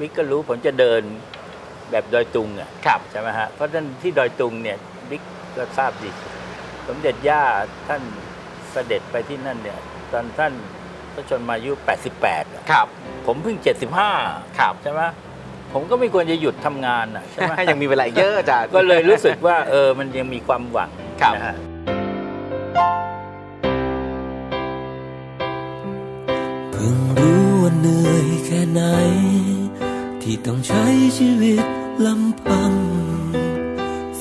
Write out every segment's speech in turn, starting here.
บิ๊กก็รู้ผมจะเดินแบบดอยตุงอะครับ ใช่ไหมฮะ เพราะฉะนั้นที่ดอยตุงเนี่ยบิ๊กก็ทราบดี สมเด็จย่าท่านเสด็จไปที่นั่นเนี่ย ตอนท่านพระชนมายุ 88อะครับ ผมเพิ่ง 75 ครับ ใช่ไหมผมก็ไม่ควรจะหยุดทำงานอะใช่ไหม ยังมีเวลาอีกเยอะอาจารย์ก็เลยรู้สึกว่าเออมันยังมีความหวังครับ นะฮะ เพิ่งรู้ว่าเหนื่อยแค่ไหน ที่ต้องใช้ชีวิตลำพัง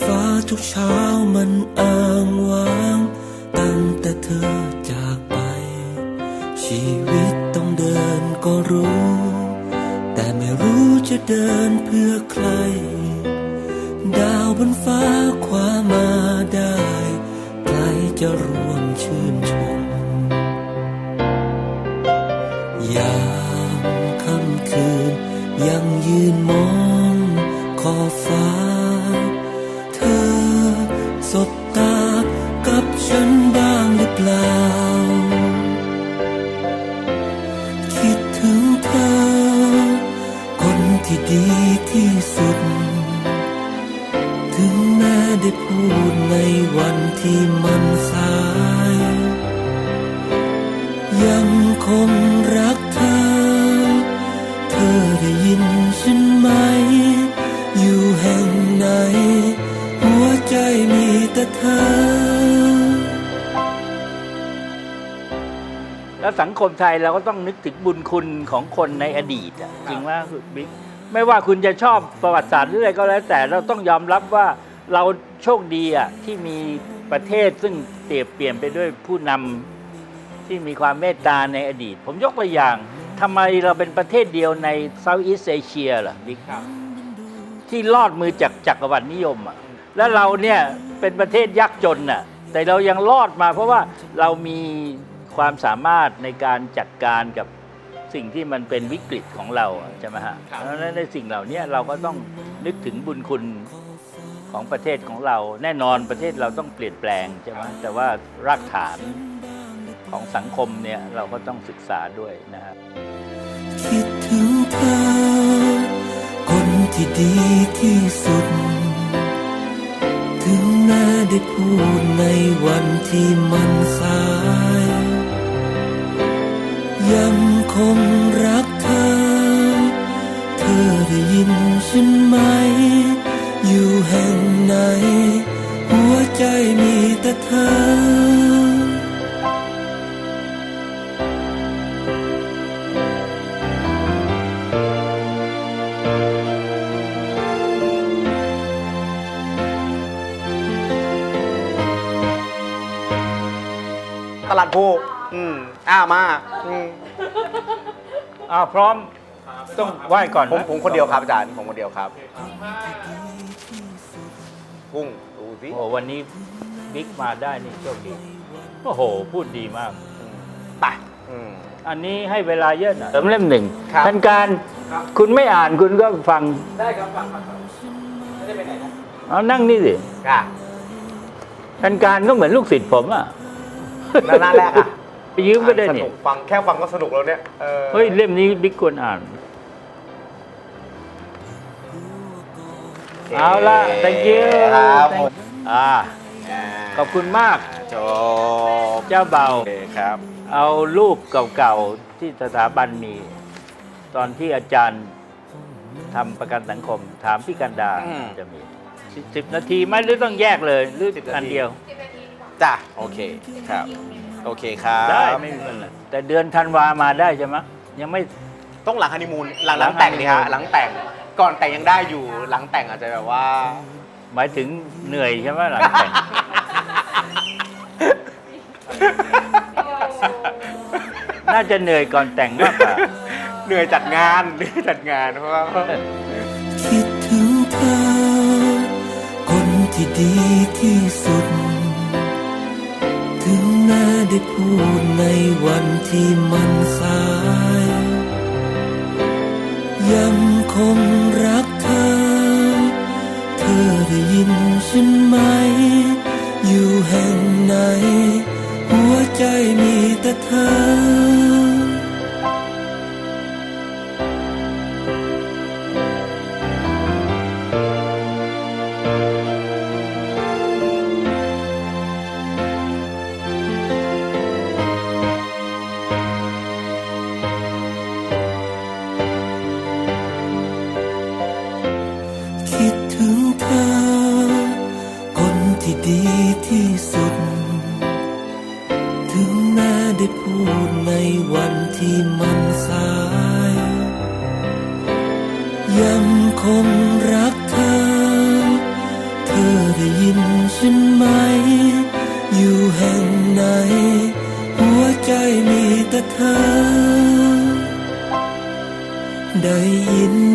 ฟ้าทุกเช้ามันอ้างว้าง ตั้งแต่เธอจากไป ชีวิตต้องเดินก็รู้ แต่ไม่รู้จะเดินเพื่อใคร ดาวบนฟ้าคว้ามาได้ใครจะร่วมชื่นชมยามค่ำคืน ยังยืนมองขอฟ้า เธอสบตากับฉันบ้างหรือเปล่า คิดถึงเธอ คนที่ดีที่สุด ถึงแม้ได้พูดในวันที่มันสาย ยังคงรัก แล้วสังคมไทยเราก็ต้องนึกถึงบุญคุณของคนในอดีตอะจริงว่าคุณบิ๊กไม่ว่าคุณจะชอบประวัติศาสตร์หรืออะไรก็แล้ว แต่เราต้องยอมรับว่าเราโชคดีอะที่มีประเทศซึ่งเปรียบเปลี่ยนไปด้วยผู้นำที่มีความเมตตาในอดีต ผมยกตัวอย่างทำไมเราเป็นประเทศเดียวในเซาท์อีสเอเชียล่ะบิ๊กที่รอดมือจากจักรวรรดินิยมอะ แล้วเราเนี่ยเป็นประเทศยากจนน่ะ แต่เรายังรอดมาเพราะว่าเรามี ความสามารถในการจัดการกับสิ่งที่มันเป็นวิกฤตของเราอะใช่ไหมฮะครับเพราะฉะนั้นในสิ่งเหล่านี้เราก็ต้องนึกถึงบุญคุณของประเทศของเรา แน่นอนประเทศเราต้องเปลี่ยนแปลงใช่ไหมแต่ว่ารากฐานของสังคมเนี่ยเราก็ต้องศึกษาด้วยนะครับคิดถึงเธอคนที่ดีที่สุด ถึงแม้ได้พูดในวันที่มัน ใจมีแต่เธอตลาดภูอืมอ้ามาอืมอ้าวพร้อมต้องไหว้ก่อนผมนะผมคนเดียวครับอาจารย์ผมคนเดียวครับ กุ้ง ดูสิโอ้โหวันนี้บิ๊กมาได้นี่โชคดีโอ้โห พูดดีมากอืมไป อืม อันนี้ให้เวลาเยอะหน่อยเติมเล่มหนึ่งครับ ท่านการคุณไม่อ่านคุณก็ฟังได้ครับฟังฟังไม่ได้ไปไหนนะเอานั่งนี่สิอะ ท่านการก็เหมือนลูกศิษย์ผมอะหน้าแรกอะ ไปยืมก็ได้สนี่นุกฟังแค่ฟังก็สนุกแล้วเนี่ยออเฮ้ยเล่มนี้บิ๊กควรอ่าน เอาละ thank you ครับ thank ผม อ่าขอบคุณมาก จบเจ้าเบา โอเคครับ เอารูปเก่าๆที่สถาบันมี ตอนที่อาจารย์ทำประกันสังคม ถามพี่กันดาอืม จะมีสิบนาทีไหมหรือต้องแยกเลย หรือ10นาทีอันเดียว จ้ะโอเคครับ โอเคครับได้ไม่มีปัญหาแต่เดือนธันวามาได้ใช่ไหมยังไม่ ต้องหลังฮันนีมูนหลังหลังหลังแต่งดีฮะฮันนีมูนหลังแต่งก่อนแต่งยังได้อยู่หลังแต่งอาจจะแบบว่า หมายถึงเหนื่อยใช่ไหมหลังแต่ง น่าจะเหนื่อยก่อนแต่งมากกว่า เหนื่อยจัดงานเหนื่อยจัดงานเพราะว่าคิดถึงเธอ คนที่ดีที่สุด ถึงแม้ได้พูดในวันที่มันสาย ยังคง ใจมีแต่เธอคิดถึงเธอ คนที่ดีที่สุด ได้พูดในวันที่มันสาย ยังคงรักเธอ เธอได้ยินฉันไหม อยู่แห่งไหน หัวใจมีแต่เธอ ได้ยิน